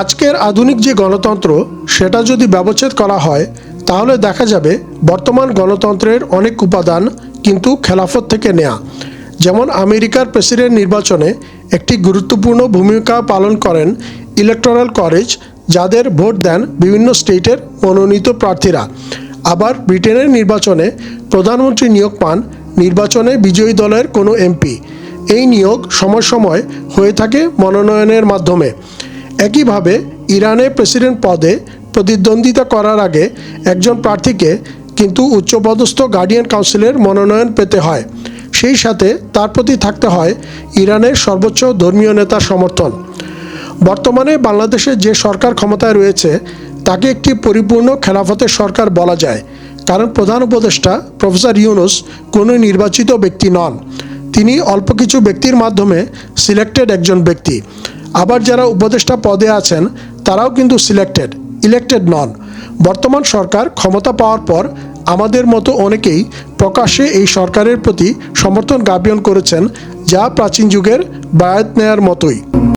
আজকের আধুনিক যে গণতন্ত্র, সেটা যদি ব্যবচ্ছেদ করা হয়, তাহলে দেখা যাবে বর্তমান গণতন্ত্রের অনেক উপাদান কিন্তু খেলাফত থেকে নেয়া। যেমন আমেরিকার প্রেসিডেন্ট নির্বাচনে একটি গুরুত্বপূর্ণ ভূমিকা পালন করেন ইলেকটোরাল কলেজ, যাদের ভোট দেন বিভিন্ন স্টেটের মনোনীত প্রার্থীরা। আবার ব্রিটেনের নির্বাচনে প্রধানমন্ত্রী নিয়োগ পান নির্বাচনে বিজয়ী দলের কোনো এমপি। এই নিয়োগ সময় সময় হয়ে থাকে মনোনয়নের মাধ্যমে। একইভাবে ইরানে প্রেসিডেন্ট পদে প্রতিদ্বন্দ্বিতা করার আগে একজন প্রার্থীকে কিন্তু উচ্চপদস্থ গার্ডিয়ান কাউন্সিলের মনোনয়ন পেতে হয়। সেই সাথে তার প্রতি থাকতে হয় ইরানের সর্বোচ্চ ধর্মীয় নেতার সমর্থন। বর্তমানে বাংলাদেশে যে সরকার ক্ষমতায় রয়েছে, তাকে একটি পরিপূর্ণ খেলাফতের সরকার বলা যায়। কারণ প্রধান উপদেষ্টা প্রফেসর ইউনুস কোনো নির্বাচিত ব্যক্তি নন। তিনি অল্প কিছু ব্যক্তির মাধ্যমে সিলেক্টেড একজন ব্যক্তি। আবার যারা উপদেষ্টা পদে আছেন, তারাও কিন্তু সিলেক্টেড ইলেক্টেড নন। বর্তমান সরকার ক্ষমতা পাওয়ার পর আমাদের মতো অনেকেই প্রকাশ্যে এই সরকারের প্রতি সমর্থন জ্ঞাপন করেছেন, যা প্রাচীন যুগের বায়াত নেয়ার মতোই।